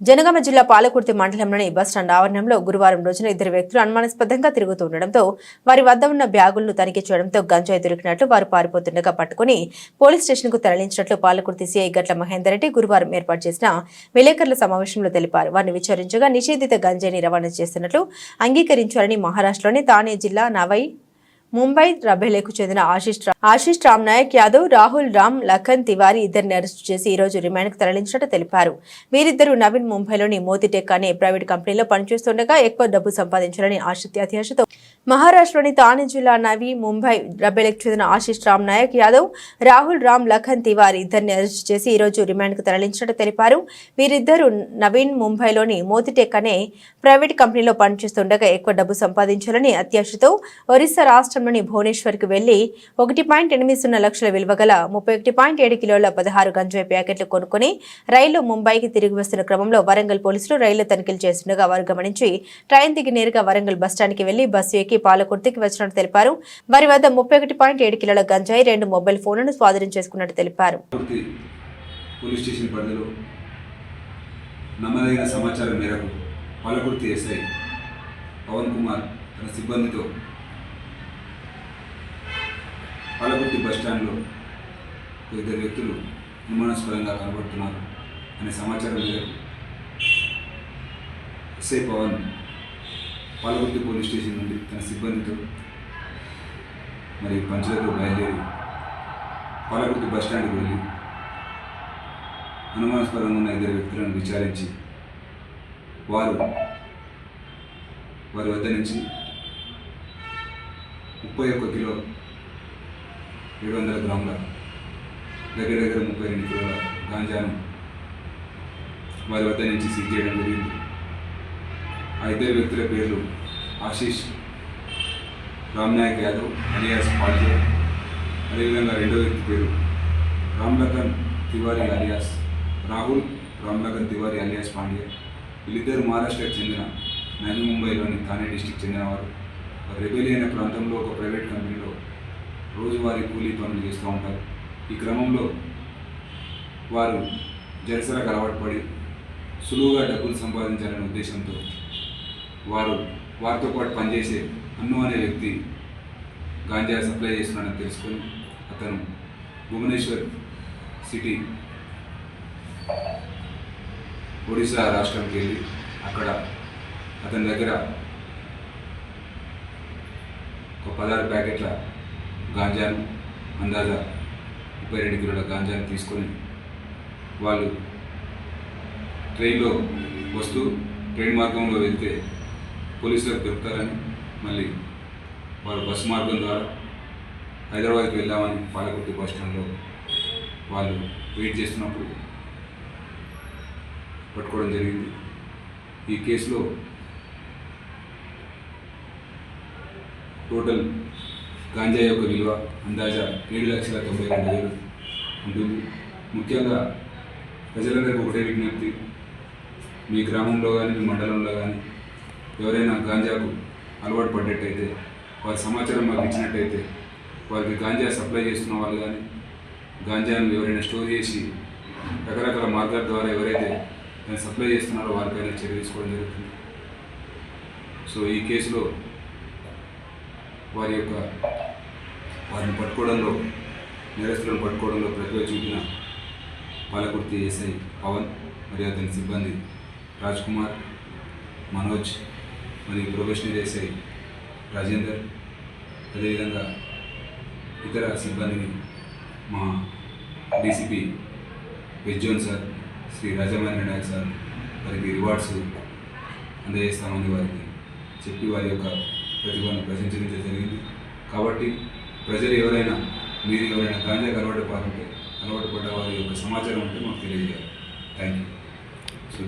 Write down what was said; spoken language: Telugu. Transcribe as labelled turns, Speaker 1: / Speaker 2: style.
Speaker 1: జనగామ జిల్లా పాలకుర్తి మండలంలోని బస్టాండ్ ఆవరణంలో గురువారం రోజున ఇద్దరు వ్యక్తులు అనుమానాస్పదంగా తిరుగుతూ ఉండడంతో వారి వద్ద ఉన్న బ్యాగులను తనిఖీ చేయడంతో గంజాయి దొరికినట్లు వారు పారిపోతుండగా పట్టుకుని పోలీస్ స్టేషన్కు తరలించినట్లు పాలకుర్తి సీఐ గట్ల మహేందర్ రెడ్డి గురువారం ఏర్పాటు చేసిన విలేకరుల సమావేశంలో తెలిపారు. వారిని విచారించగా నిషేధిత గంజాయిని రవాణా చేస్తున్నట్లు అంగీకరించారని మహారాష్ట్రలోని తానే జిల్లా నవై ముంబై రబేలేకు చెందిన ఆశిష్ రా- ఆశిష్ రామ్ నాయక్ యాదవ్ రాహుల్ రామ్ లఖన్ తివారీ ఇద్దరిని అరెస్టు చేసి ఈ రోజు రిమాండ్కు తరలించినట్టు తెలిపారు. వీరిద్దరూ నవీన్ ముంబైలోని మోతిటెక్ అనే ప్రైవేట్ కంపెనీలో పనిచేస్తుండగా ఎక్కువ డబ్బు సంపాదించాలని ఆశక్తి అత్యాశతో మహారాష్ట్రలోని తానే జిల్లా నవీ ముంబై రబేలేకు చెందిన ఆశిష్ రామ్ నాయక్ యాదవ్ రాహుల్ రామ్ లఖన్ తివారీ ఇద్దరిని అరెస్టు చేసి ఈ రోజు రిమాండ్కు తరలించినట్టు తెలిపారు. వీరిద్దరూ నవీన్ ముంబైలోని మోతిటెక్ అనే ప్రైవేట్ కంపెనీలో పనిచేస్తుండగా ఎక్కువ డబ్బు సంపాదించాలని అత్యాశతో ఒరిస్సా రాష్ట్ర రాష్ట్రంలోని భువనేశ్వర్కు వెళ్ళి ఒకటి పాయింట్ ఎనిమిది సున్నా లక్షల విలువ గల ముప్పై ఒకటి పాయింట్ ఏడు కిలోల పదహారు గంజాయి ప్యాకెట్లు కొనుక్కుని రైలు ముంబైకి తిరిగి వస్తున్న క్రమంలో వరంగల్ పోలీసులు రైలు తనిఖీలు చేస్తుండగా వారు గమనించి ట్రైన్ దిగి నేరుగా వరంగల్ బస్టాండ్కి వెళ్ళి బస్సు ఎక్కి పాలకుర్తికి వచ్చినట్టు తెలిపారు. వారి వద్ద ముప్పై ఒకటి పాయింట్ ఏడు కిలోల గంజాయి రెండు మొబైల్ ఫోన్లను స్వాధీనం చేసుకున్నట్టు తెలిపారు.
Speaker 2: పోలీస్ స్టేషన్ పరిధిలో నమ్మదగిన సమాచారం మేరకు పాలకుర్తి ఎస్ఐ పవన్ కుమార్ తన సిబ్బందితో పాలకుర్తి ఇద్దరు వ్యక్తులు అనుమానాస్పదంగా కనబడుతున్నారు అనే సమాచారం మేరకు SI Pavan Palakurthi police station నుండి తన సిబ్బందితో మరి పంచులతో బయలుదేరి పాలకుర్తి బస్టాండ్కి వెళ్ళి అనుమానాస్పదంగా ఉన్న ఇద్దరు వ్యక్తులను విచారించి వారు వారి వద్ద నుంచి ముప్పై ఒక్క కిలో ఏడు వందల గ్రాముల దగ్గర దగ్గర ముప్పై రెండు కిలోల గాంజాను వారి వద్ద నుంచి సీజ్ చేయడం జరిగింది. ఆ ఇద్దరు వ్యక్తుల పేర్లు ఆశీష్ రామ్నాయక్ యాదవ్ అలియాస్ పాల్జే అదేవిధంగా రెండో వ్యక్తి పేరు రామ్లకన్ తివారీ అలియాస్ రాహుల్ రామ్లకన్ తివారీ అలియాస్ పాండ్య. వీళ్ళిద్దరు మహారాష్ట్రకు చెందిన నవీ ముంబైలోని థానే డిస్టిక్ చెందినవారు. రెబెలి అనే ప్రాంతంలో ఒక ప్రైవేట్ కంపెనీలో రోజువారీ కూలీ పనులు చేస్తూ ఉంటారు. ఈ క్రమంలో వారు జలసలకు అలవాటు పడి సులువుగా డబ్బులు సంపాదించాలనే ఉద్దేశంతో వారు వారితో పాటు పనిచేసే అన్ను అనే వ్యక్తి గాంజా సప్లై చేస్తున్నాడని తెలుసుకొని అతను భువనేశ్వర్ సిటీ ఒడిశా రాష్ట్రంకి వెళ్ళి అక్కడ అతని దగ్గర ఒక పదహారు ప్యాకెట్ల గాంజాను అందాజా ముప్పై రెండు కిలోల గాంజాను తీసుకొని వాళ్ళు ట్రైన్లో వస్తూ ట్రైన్ మార్గంలో వెళ్తే పోలీసులకు దొరుకుతారని మళ్ళీ వారు బస్సు మార్గం ద్వారా హైదరాబాద్కి వెళ్ళామని పాలకుర్తి బస్ స్టాండ్లో వాళ్ళు వెయిట్ చేస్తున్నప్పుడు పట్టుకోవడం జరిగింది. ఈ కేసులో టోటల్ గాంజా యొక్క విలువ అందాజా ఏడు లక్షల తొంభై రెండు వేలు ఉంటుంది. ముఖ్యంగా ప్రజలందరికీ ఒకటే విజ్ఞప్తి. మీ గ్రామంలో కానీ మీ మండలంలో కానీ ఎవరైనా గాంజాకు అలవాటు పడ్డట్టయితే వారి సమాచారం మాకు ఇచ్చినట్టయితే వారికి గాంజా సప్లై చేస్తున్న వాళ్ళు కానీ గాంజాను ఎవరైనా స్టోర్ చేసి రకరకాల మార్గాల ద్వారా ఎవరైతే దాన్ని సప్లై చేస్తున్నారో వారిపైన చర్య తీసుకోవడం జరుగుతుంది. సో ఈ కేసులో వారి యొక్క వారిని పట్టుకోవడంలో నేరస్తులను పట్టుకోవడంలో ప్రతిభ చూపిన పాలకుర్తి ఎస్ఐ పవన్ మరియు అతని సిబ్బంది రాజ్ కుమార్ మనోజ్ మరియు ప్రొఫెషనల్ ఎస్ఐ రాజేందర్ అదేవిధంగా ఇతర సిబ్బందిని మా డీసీపీ విజ్జోన్ సార్ శ్రీ రాజమహేంద్ర నాయక్ సార్ వారికి రివార్డ్స్ అందజేస్తామని వారికి చెప్పి వారి యొక్క ప్రతిభను ప్రశంసించడం జరిగింది. కాబట్టి ప్రజలు ఎవరైనా మీరు ఎవరైనా గాంజాకు అలవాటు పాల్గొంటే అలవాటు పడ్డ వారి యొక్క సమాచారం ఉంటే మాకు తెలియజేయాలి. Thank you